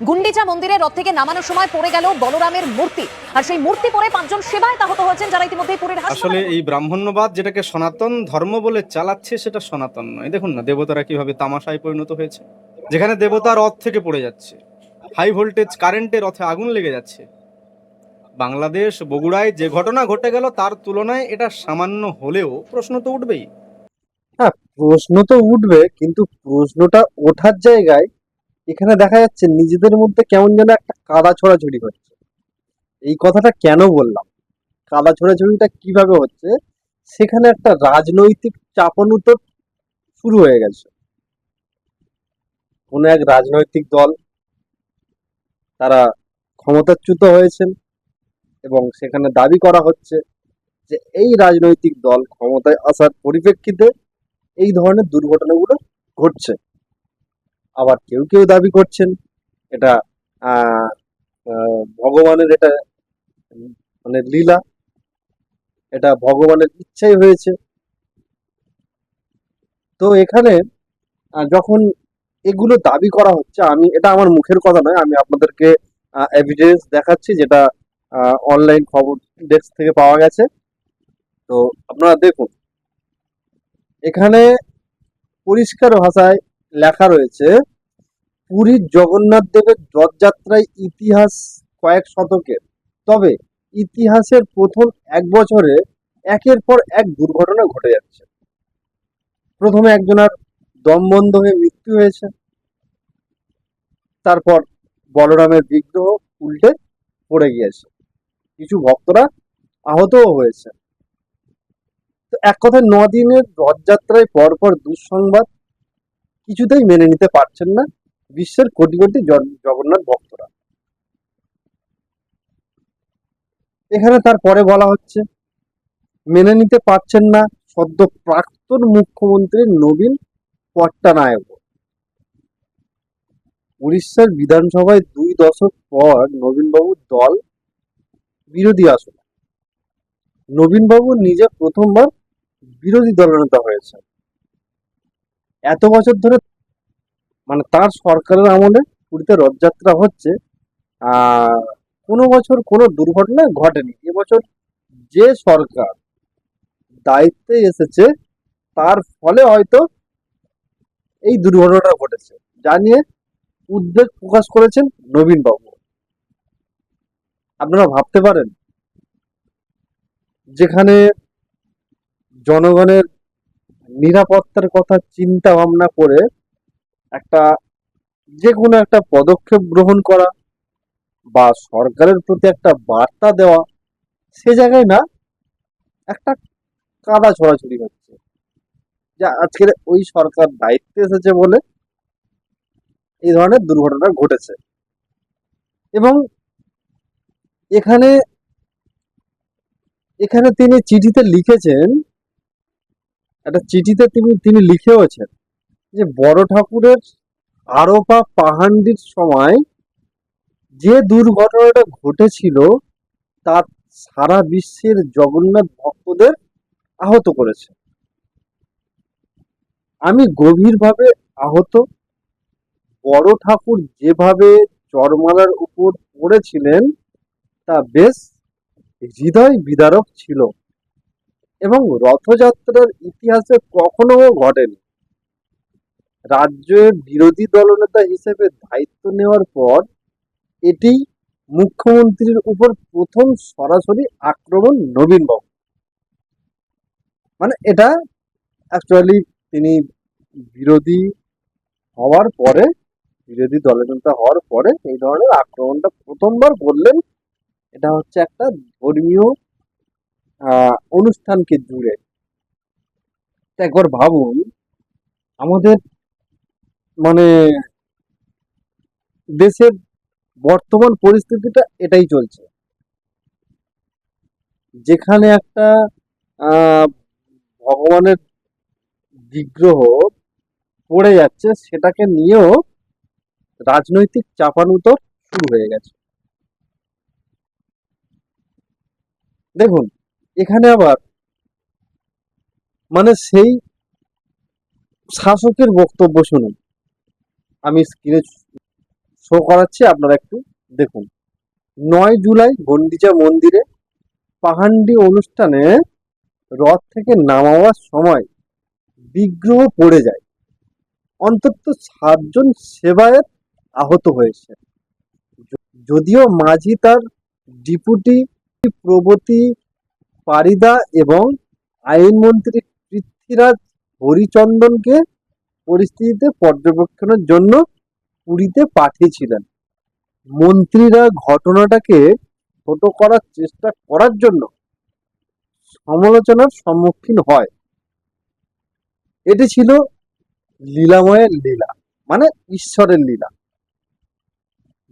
গুন্ডিচা মন্দিরের রথ থেকে নামানোর সময় পড়ে গেল বলরামের মূর্তি। আর সেই মূর্তি পরে পাঁচজন সেবায় তাহত হয়েছেন যারা ইতিমধ্যে পুরীর আসলে এই ব্রাহ্মণ্যবাদ যেটাকে সনাতন ধর্ম বলে চালাচ্ছে সেটা সনাতন নয়। দেখুন না দেবতারা কীভাবে তামাশায় পরিণত হয়েছে। যেখানে দেবতা রথ থেকে পড়ে যাচ্ছে হাই ভোল্টেজ কারেন্টে রথে আগুন লেগে যাচ্ছে। বাংলাদেশ বগুড়ায় যে ঘটনা ঘটে গেল তার তুলনায় এটা সামান্য হলেও প্রশ্ন তো উঠবেই। হ্যাঁ প্রশ্ন তো উঠবে কিন্তু প্রশ্নটা ওঠার জায়গায় এখানে দেখা যাচ্ছে নিজেদের মধ্যে কেমন যেন একটা কাদা ছোড়াছুড়ি হচ্ছে এই কথাটা কেন বললাম? কাদা ছোড়াছুড়িটা কীভাবে হচ্ছে? সেখানে একটা রাজনৈতিক চাপানুতো শুরু হয়ে গেছে। কোনো এক রাজনৈতিক দল তারা ক্ষমতাচ্যুত হয়েছেন এবং সেখানে দাবি করা হচ্ছে যে এই রাজনৈতিক দল ক্ষমতায় আসার পরিপ্রেক্ষিতে এই ধরনের দুর্ঘটনাগুলো ঘটছে। আবার কেউ কেউ দাবি করছেন। এটা ভগবানের এটা মানে লীলা। এটা ভগবানের ইচ্ছাই হয়েছে। তো এখানে যখন এগুলো দাবি করা হচ্ছে, আমি, এটা আমার মুখের কথা নয়, আমি আপনাদেরকে এভিডেন্স দেখাচ্ছি যেটা অনলাইন খবর ডেস্ক থেকে পাওয়া গেছে। তো আপনারা দেখুন, এখানে পরিষ্কার ভাষায় লেখা রয়েছে পুরীর জগন্নাথ দেবের রথযাত্রায় ইতিহাস কয়েক শতকের। তবে ইতিহাসের প্রথম এক বছরে একের পর এক দুর্ঘটনা ঘটে যাচ্ছে। প্রথমে একজনের দম বন্ধ হয়ে মৃত্যু হয়েছে। তারপর বলরামের বিগ্রহ উল্টে পড়ে গিয়েছে। কিছু ভক্তরা আহতও হয়েছে। তো এক কথায় দিনের রথযাত্রায় পরপর দুঃসংবাদ কিছুতেই মেনে নিতে পারছেন না বিশ্বের কোটি কোটি জগন্নাথ ভক্তরা। এখানে তারপরে বলা হচ্ছে, মেনে নিতে পারছেন না সদ্য প্রাক্তন মুখ্যমন্ত্রী নবীন পট্টনায়ক। উড়িষ্যার বিধানসভায় দুই দশক পর নবীনবাবুর দল বিরোধী আসন। নবীনবাবু নিজে প্রথমবার বিরোধী দলনেতা হয়েছেন। এত বছর ধরে মানে তার সরকারের আমলে পুরীতে রথযাত্রা হচ্ছে আর কোনো বছর কোনো দুর্ঘটনা ঘটেনি। এবছর যে সরকার দায়িত্বে এসেছে, তার ফলে হয়তো এই দুর্ঘটনাটা ঘটেছে। যা নিয়ে উদ্বেগ প্রকাশ করেছেন নবীন বাবু আপনারা ভাবতে পারেন, যেখানে জনগণের নিরাপত্তার কথা চিন্তা ভাবনা করে একটা যে কোনো একটা পদক্ষেপ গ্রহণ করা বা সরকারের প্রতি একটা বার্তা দেওয়া, সে জায়গায় না একটা কাদা ছড়াছড়ি হচ্ছে। যা আজকের ওই সরকার দায়িত্বে এসেছে বলে এই ধরনের দুর্ঘটনা ঘটেছে। এবং এখানে এখানে তিনি চিঠিতে লিখেছেন, একটা চিঠিতে তিনি তিনি লিখেওছেন যে বড় ঠাকুরের আরোপা পাহান্ডির সময় যে দুর্ঘটনাটা ঘটেছিল, তা সারা বিশ্বের জগন্নাথ ভক্তদের আহত করেছে। আমি গভীরভাবে আহত। বড় ঠাকুর যেভাবে চরমালার উপর পড়েছিলেন, তা বেশ হৃদয় বিদারক ছিল এবং রথযাত্রার ইতিহাসে কখনো ঘটেনি। রাজ্যের বিরোধী দলনেতা হিসেবে দায়িত্ব নেওয়ার পর এটি মুখ্যমন্ত্রীর উপর প্রথম সরাসরি আক্রমণ নবীনবাবু মানে এটা অ্যাকচুয়ালি তিনি বিরোধী হওয়ার পরে, বিরোধী দলনেতা হওয়ার পরে এই ধরনের আক্রমণটা প্রথমবার করলেন। এটা হচ্ছে একটা ধর্মীয় অনুষ্ঠানকে জুড়ে। একবার ভাবুন, আমাদের মানে দেশের বর্তমান পরিস্থিতিটা এটাই চলছে। যেখানে একটা ভগবানের বিগ্রহ পড়ে যাচ্ছে, সেটাকে নিয়েও রাজনৈতিক চাপানুতর শুরু হয়ে গেছে। দেখুন, এখানে আবার মানে সেই শাসকের বক্তব্য শুনুন। আমি স্ক্রিনে শো করাচ্ছি, আপনারা একটু দেখুন। নয় জুলাই গন্ডিচা মন্দিরে পাহান্ডি অনুষ্ঠানে রথ থেকে নামাবার সময় বিগ্রহ পড়ে যায়। অন্তত সাতজন সেবায়েত আহত হয়েছে। যদিও মাঝি তার ডিপুটি প্রগতি পারিদা এবং আইনমন্ত্রী পৃথ্বীরাজ হরিচন্দনকে পরিস্থিতিতে পর্যবেক্ষণের জন্য পুরীতে পাঠিয়েছিলেন। মন্ত্রীরা ঘটনাটাকে ছোট করার চেষ্টা করার জন্য সমালোচনার সম্মুখীন হয়। এটি ছিল লীলাময়ের লীলা মানে ঈশ্বরের লীলা।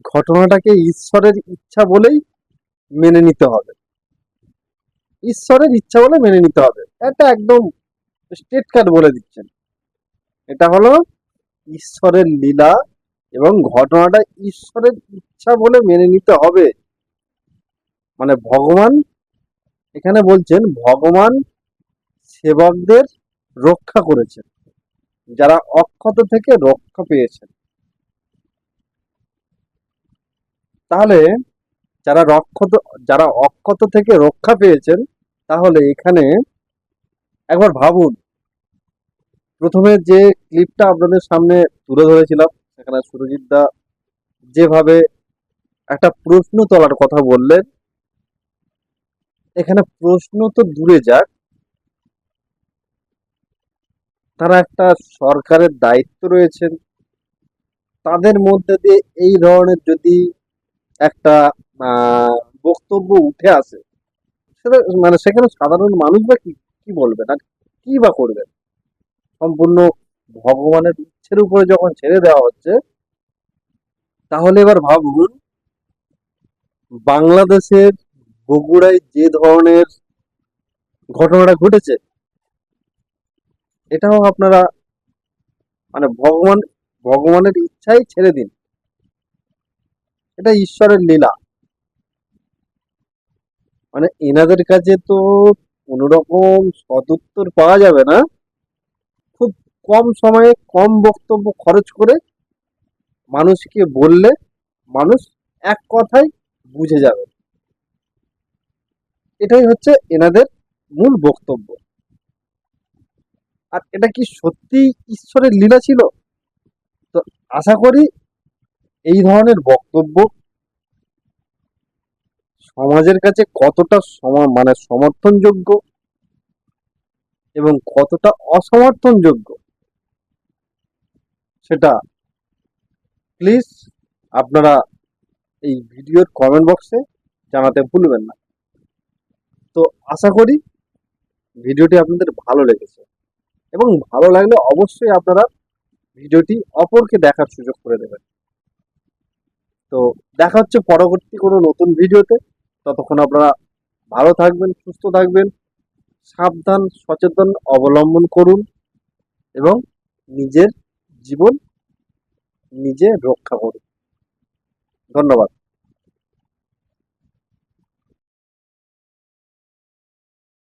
ঘটনাটাকে ঈশ্বরের ইচ্ছা বলেই মেনে নিতে হবে। ঈশ্বরের ইচ্ছা বলে মেনে নিতে হবে। এটা একদম স্টেট কার্ড বলে দিচ্ছেন। এটা হলো ঈশ্বরের লীলা এবং ঘটনাটা ঈশ্বরের ইচ্ছা বলে মেনে নিতে হবে। মানে ভগবান এখানে বলছেন, ভগবান সেবকদের রক্ষা করেছেন, যারা অক্ষত থেকে রক্ষা পেয়েছেন। তাহলে যারা রক্ষত, যারা অক্ষত থেকে রক্ষা পেয়েছেন, তাহলে এখানে একবার ভাবুন প্রথমে যে ক্লিপটা আপনাদের সামনে তুলে ধরেছিলাম, সেখানে সুরজিৎ দা যেভাবে একটা প্রশ্ন তোলার কথা বললেন, এখানে প্রশ্ন তো দূরে যাক। তারা একটা সরকারের দায়িত্ব রয়েছেন। তাদের মধ্যে দিয়ে এই ধরনের যদি একটা বক্তব্য উঠে আসে, সেটা মানে সেখানে সাধারণ মানুষ বা কি কি বলবেন আর কি বা করবেন? সম্পূর্ণ ভগবানের ইচ্ছের উপরে যখন ছেড়ে দেওয়া হচ্ছে, তাহলে এবার ভাবুন, বাংলাদেশের বগুড়ায় যে ধরনের ঘটনাটা ঘটেছে, এটাও আপনারা মানে ভগবান, ভগবানের ইচ্ছাই ছেড়ে দিন। এটা ঈশ্বরের লীলা। মানে এনাদের কাছে তো কোনোরকম সদুত্তর পাওয়া যাবে না। কম সময়ে কম বক্তব্য খরচ করে মানুষকে বললে মানুষ এক কথায় বুঝে যাবে। এটাই হচ্ছে এনাদের মূল বক্তব্য। আর এটা কি সত্যি ঈশ্বরের লীলা ছিল? তো আশা করি এই ধরনের বক্তব্য সমাজের কাছে কতটা সম- মানে সমর্থনযোগ্য এবং কতটা অসমর্থনযোগ্য সেটা প্লিজ আপনারা এই ভিডিওর কমেন্ট বক্সে জানাতে ভুলবেন না। তো আশা করি ভিডিওটি আপনাদের ভালো লেগেছে এবং ভালো লাগলে অবশ্যই আপনারা ভিডিওটি অপরকে দেখার সুযোগ করে দেবেন। তো দেখা হচ্ছে পরবর্তী কোনো নতুন ভিডিওতে। ততক্ষণ আপনারা ভালো থাকবেন, সুস্থ থাকবেন, সাবধান, সচেতন, অবলম্বন করুন এবং নিজের জীবন নিজে রক্ষা করুন। ধন্যবাদ।